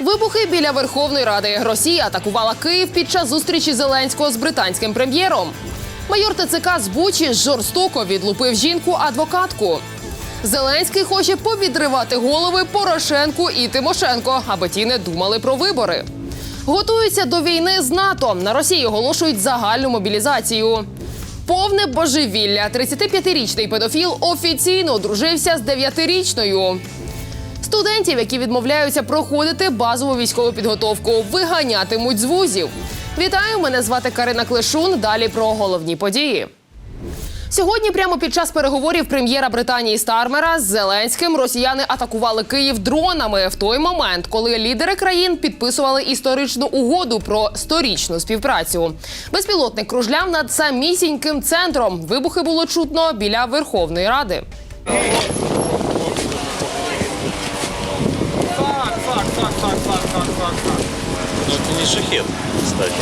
Вибухи біля Верховної Ради. Росія атакувала Київ під час зустрічі Зеленського з британським прем'єром. Майор ТЦК з Бучі жорстоко відлупив жінку адвокатку. Зеленський хоче повідривати голови Порошенку і Тимошенко, аби ті не думали про вибори. Готуються до війни з НАТО. На Росії оголошують загальну мобілізацію. Повне божевілля. 35-річний педофіл офіційно одружився з 9-річною. Студентів, які відмовляються проходити базову військову підготовку, виганятимуть з вузів. Вітаю! Мене звати Карина Клишун. Далі про головні події. Сьогодні, прямо під час переговорів прем'єра Британії Стармера з Зеленським, росіяни атакували Київ дронами в той момент, коли лідери країн підписували історичну угоду про сторічну співпрацю. Безпілотник кружляв над самісіньким центром. Вибухи було чутно біля Верховної Ради. Это кстати.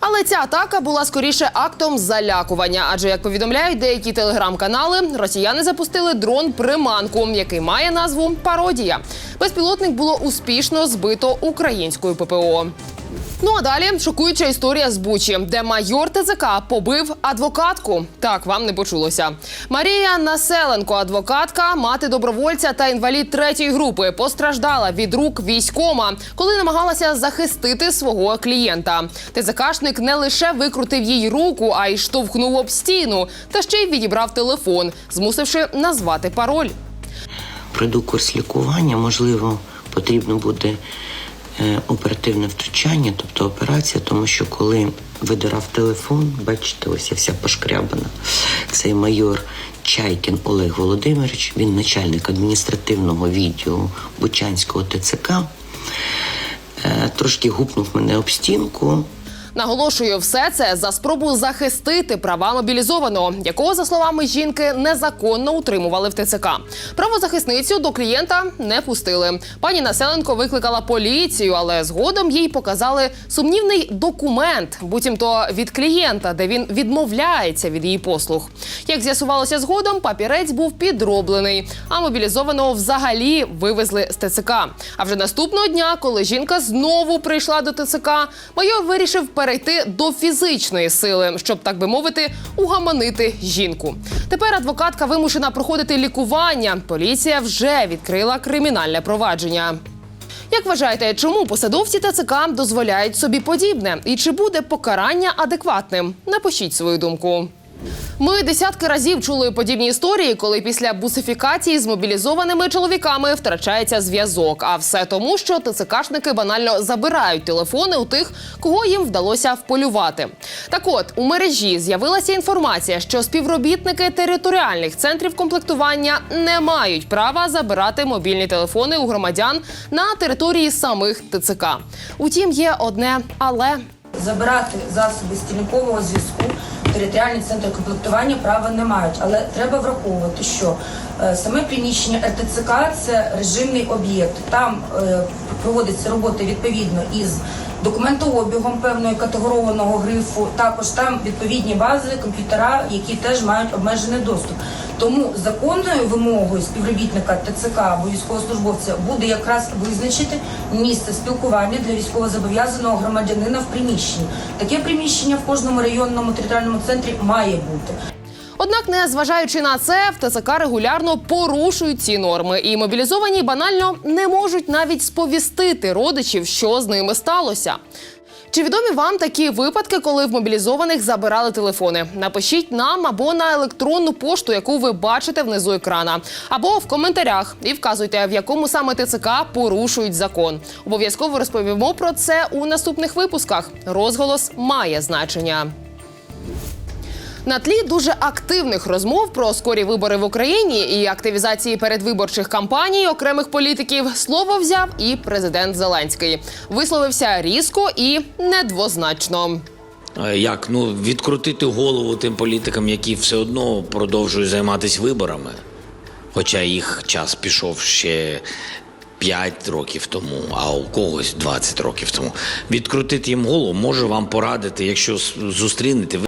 Але ця атака була скоріше актом залякування, адже як повідомляють деякі телеграм-канали, росіяни запустили дрон приманку, який має назву пародія. Безпілотник було успішно збито українською ППО. Ну а далі шокуюча історія з Бучі, де майор ТЗК побив адвокатку. Так вам не почулося. Марія Населенко, адвокатка, мати добровольця та інвалід третьої групи, постраждала від рук військома, коли намагалася захистити свого клієнта. ТЗКшник не лише викрутив їй руку, а й штовхнув об стіну, та ще й відібрав телефон, змусивши назвати пароль. пройду курс лікування, можливо, потрібно буде оперативне втручання, тобто операція, тому що коли видирав телефон, бачите, ось я вся пошкрябана. Цей майор Чайкін Олег Володимирович, він начальник адміністративного відділу Бучанського ТЦК. Е, Трошки гупнув мене об стінку. Наголошую, все це за спробу захистити права мобілізованого, якого, за словами жінки, незаконно утримували в ТЦК. Правозахисницю до клієнта не пустили. Пані Населенко викликала поліцію, але згодом їй показали сумнівний документ, буцімто від клієнта, де він відмовляється від її послуг. Як з'ясувалося згодом, папірець був підроблений, а мобілізованого взагалі вивезли з ТЦК. А вже наступного дня, коли жінка знову прийшла до ТЦК, майор вирішив перейти до фізичної сили, щоб так би мовити, угаманити жінку. Тепер адвокатка вимушена проходити лікування. Поліція вже відкрила кримінальне провадження. Як вважаєте, чому посадовці ТЦК дозволяють собі подібне? І чи буде покарання адекватним? Напишіть свою думку. Ми десятки разів чули подібні історії, коли після бусифікації з мобілізованими чоловіками втрачається зв'язок. А все тому, що ТЦКшники банально забирають телефони у тих, кого їм вдалося вполювати. Так от у мережі з'явилася інформація, що співробітники територіальних центрів комплектування не мають права забирати мобільні телефони у громадян на території самих ТЦК. Утім, є одне але. Забирати засоби стільникового зв'язку територіальні центри комплектування права не мають, але треба враховувати, що е, саме приміщення РТЦК це режимний об'єкт. Там е, проводиться робота відповідно із документообігом певної категорованого грифу. Також там відповідні бази, комп'ютера, які теж мають обмежений доступ. Тому законною вимогою співробітника ТЦК або військовослужбовця буде якраз визначити місце спілкування для військовозобов'язаного громадянина в приміщенні. Таке приміщення в кожному районному територіальному центрі має бути. Однак, не зважаючи на це, в ТЦК регулярно порушують ці норми, і мобілізовані банально не можуть навіть сповістити родичів, що з ними сталося. Чи відомі вам такі випадки, коли в мобілізованих забирали телефони? Напишіть нам або на електронну пошту, яку ви бачите внизу екрана, або в коментарях і вказуйте, в якому саме ТЦК порушують закон. Обов'язково розповімо про це у наступних випусках. Розголос має значення. На тлі дуже активних розмов про скорі вибори в Україні і активізації передвиборчих кампаній окремих політиків слово взяв і президент Зеленський. Висловився різко і недвозначно. Як ну відкрутити голову тим політикам, які все одно продовжують займатися виборами, хоча їх час пішов ще 5 років тому, а у когось 20 років тому. Відкрутити їм голову може вам порадити, якщо зустрінете.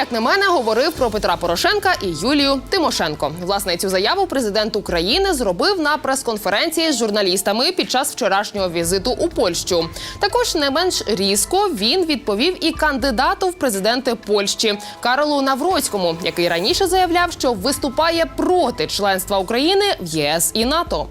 Як на мене, говорив про Петра Порошенка і Юлію Тимошенко. Власне, цю заяву президент України зробив на прес-конференції з журналістами під час вчорашнього візиту у Польщу. Також не менш різко він відповів і кандидату в президенти Польщі Каролу Навроцькому, який раніше заявляв, що виступає проти членства України в ЄС і НАТО.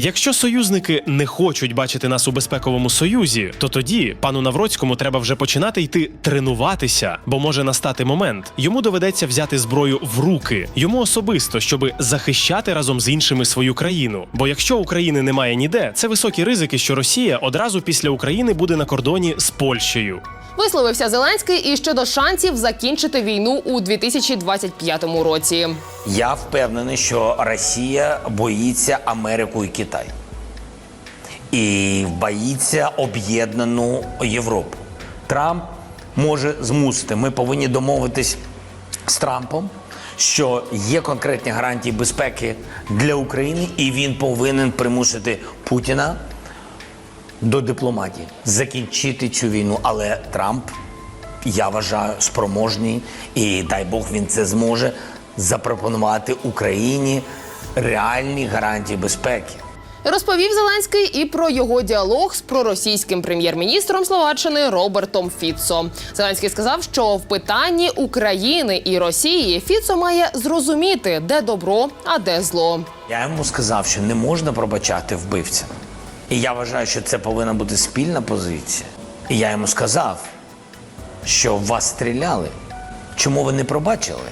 Якщо союзники не хочуть бачити нас у безпековому союзі, то тоді пану Навроцькому треба вже починати йти тренуватися, бо може настати момент. Йому доведеться взяти зброю в руки, йому особисто, щоб захищати разом з іншими свою країну. Бо якщо України немає ніде, це високі ризики, що Росія одразу після України буде на кордоні з Польщею. Висловився Зеленський і щодо шансів закінчити війну у 2025 році. Я впевнений, що Росія боїться Америку і Китай. І боїться об'єднану Європу. Трамп може змусити. Ми повинні домовитись з Трампом, що є конкретні гарантії безпеки для України, і він повинен примусити Путіна до дипломатії, закінчити цю війну. Але Трамп, я вважаю, спроможний, і дай Бог він це зможе запропонувати Україні реальні гарантії безпеки. Розповів Зеленський і про його діалог з проросійським прем'єр-міністром Словаччини Робертом Фіцо. Зеленський сказав, що в питанні України і Росії Фіцо має зрозуміти, де добро, а де зло. Я йому сказав, що не можна пробачати вбивцям. І я вважаю, що це повинна бути спільна позиція. І я йому сказав, що в вас стріляли. Чому ви не пробачили?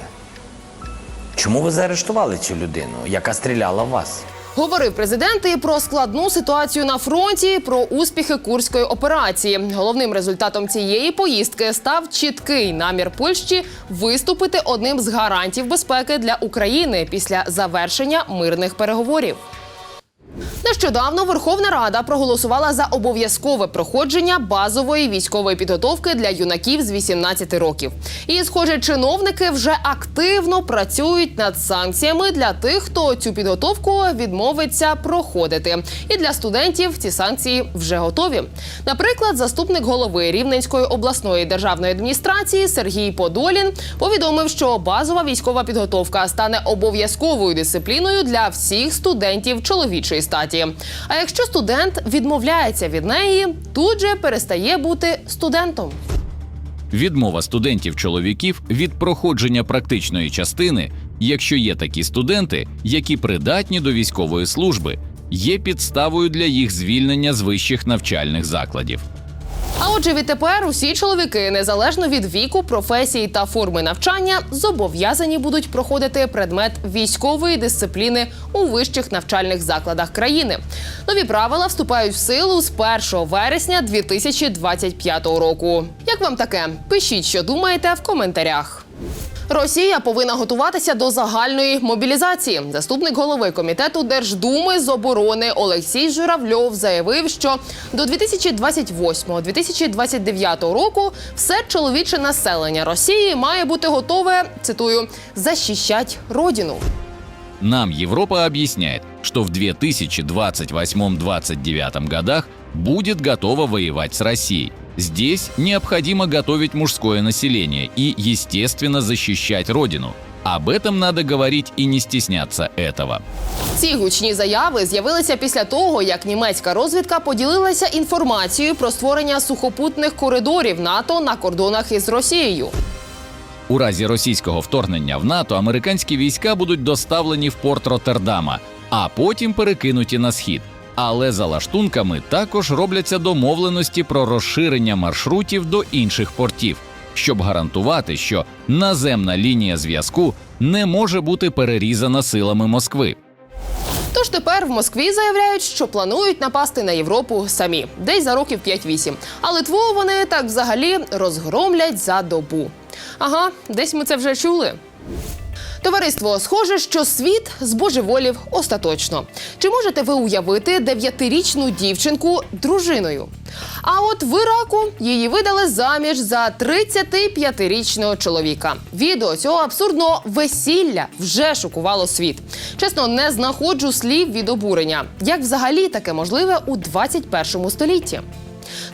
Чому ви заарештували цю людину, яка стріляла в вас? Говорив президент і про складну ситуацію на фронті, про успіхи курської операції. Головним результатом цієї поїздки став чіткий намір Польщі виступити одним з гарантів безпеки для України після завершення мирних переговорів. Нещодавно Верховна Рада проголосувала за обов'язкове проходження базової військової підготовки для юнаків з 18 років. І, схоже, чиновники вже активно працюють над санкціями для тих, хто цю підготовку відмовиться проходити. І для студентів ці санкції вже готові. Наприклад, заступник голови Рівненської обласної державної адміністрації Сергій Подолін повідомив, що базова військова підготовка стане обов'язковою дисципліною для всіх студентів чоловічої статі. А якщо студент відмовляється від неї, тут же перестає бути студентом. Відмова студентів-чоловіків від проходження практичної частини, якщо є такі студенти, які придатні до військової служби, є підставою для їх звільнення з вищих навчальних закладів. А отже, відтепер усі чоловіки, незалежно від віку, професії та форми навчання, зобов'язані будуть проходити предмет військової дисципліни у вищих навчальних закладах країни. Нові правила вступають в силу з 1 вересня 2025 року. Як вам таке? Пишіть, що думаєте в коментарях. Росія повинна готуватися до загальної мобілізації. Заступник голови комітету Держдуми з оборони Олексій Журавльов заявив, що до 2028-2029 року все чоловіче населення Росії має бути готове цитую захищать родину. Нам Европа объясняет, что в 2028-2029 годах будет готова воевать с Россией. Здесь необходимо готовить мужское население и, естественно, защищать родину. Об этом надо говорить и не стесняться этого. Ці гучні заяви з'явилися після того, як німецька розвідка поділилася інформацією про створення сухопутних коридорів НАТО на кордонах із Росією. У разі російського вторгнення в НАТО американські війська будуть доставлені в порт Роттердама, а потім перекинуті на схід. Але за лаштунками також робляться домовленості про розширення маршрутів до інших портів, щоб гарантувати, що наземна лінія зв'язку не може бути перерізана силами Москви. Тож тепер в Москві заявляють, що планують напасти на Європу самі, десь за років 5-8. А Литву вони так взагалі розгромлять за добу. Ага, десь ми це вже чули. Товариство, схоже, що світ збожеволів остаточно. Чи можете ви уявити дев'ятирічну дівчинку дружиною? А от в Іраку її видали заміж за 35-річного чоловіка. Відео цього абсурдного весілля вже шокувало світ. Чесно, не знаходжу слів від обурення. Як взагалі таке можливе у 21 столітті?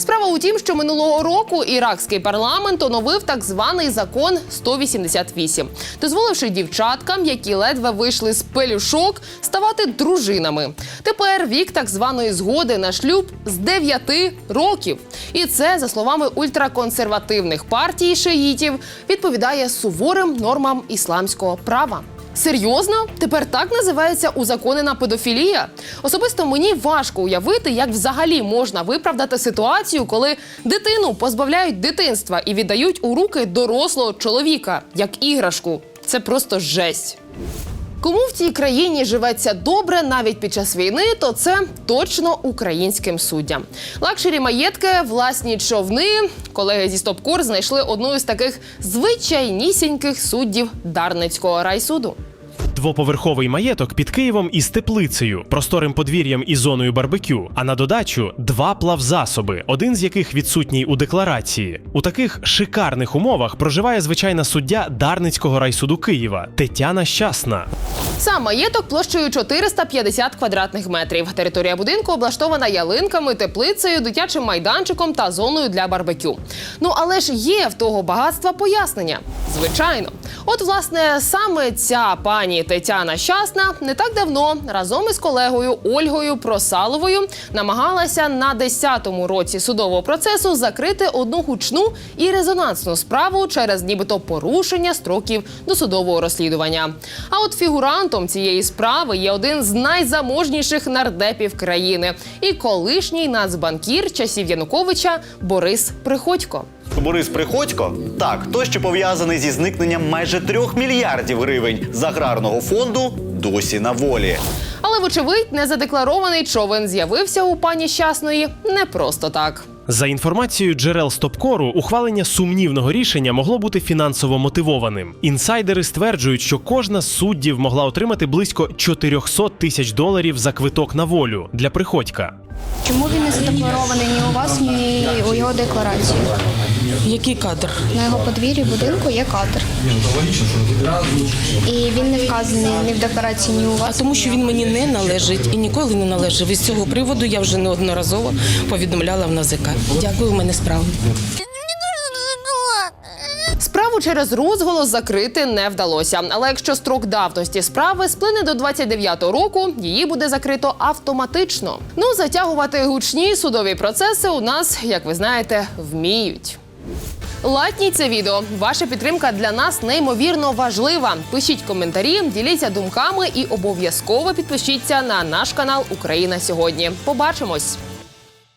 Справа у тім, що минулого року іракський парламент оновив так званий закон 188, дозволивши дівчаткам, які ледве вийшли з пелюшок, ставати дружинами. Тепер вік так званої згоди на шлюб з 9 років. І це, за словами ультраконсервативних партій шиїтів, відповідає суворим нормам ісламського права. Серйозно? Тепер так називається узаконена педофілія? Особисто мені важко уявити, як взагалі можна виправдати ситуацію, коли дитину позбавляють дитинства і віддають у руки дорослого чоловіка як іграшку. Це просто жесть. Кому в цій країні живеться добре навіть під час війни, то це точно українським суддям. Лакшері маєтки, власні човни. Колеги зі Стопкор знайшли одну із таких звичайнісіньких суддів Дарницького райсуду. Двоповерховий маєток під Києвом із теплицею, просторим подвір'ям і зоною барбекю. А на додачу два плавзасоби, один з яких відсутній у декларації. У таких шикарних умовах проживає звичайна суддя Дарницького райсуду Києва Тетяна Щасна. Сам маєток площею 450 квадратних метрів. Територія будинку облаштована ялинками, теплицею, дитячим майданчиком та зоною для барбекю. Ну але ж є в того багатства пояснення. Звичайно, от власне саме ця пані Тетяна Щасна не так давно разом із колегою Ольгою Просаловою намагалася на 10-му році судового процесу закрити одну гучну і резонансну справу через нібито порушення строків досудового розслідування. А от фігурантом цієї справи є один з найзаможніших нардепів країни і колишній нацбанкір часів Януковича Борис Приходько. Борис Приходько так, той, що пов'язаний зі зникненням майже трьох мільярдів гривень з аграрного фонду, досі на волі. Але, вочевидь, незадекларований човен з'явився у пані щасної не просто так. За інформацією джерел Стопкору, ухвалення сумнівного рішення могло бути фінансово мотивованим. Інсайдери стверджують, що кожна з суддів могла отримати близько 400 тисяч доларів за квиток на волю для приходька. Чому він не задекларований ні у вас, ні у його декларації? Який кадр? На його подвір'ї будинку є кадр. І він не вказаний ні в декларації, ні у А тому, що він мені не належить і ніколи не належав. І з цього приводу я вже неодноразово повідомляла в НАЗК. Дякую, у мене справа. Справу через розголос закрити не вдалося. Але якщо строк давності справи сплине до 29-го року, її буде закрито автоматично. Ну затягувати гучні судові процеси у нас, як ви знаєте, вміють. Лайкніть це відео. Ваша підтримка для нас неймовірно важлива. Пишіть коментарі, діліться думками і обов'язково підпишіться на наш канал Україна сьогодні. Побачимось.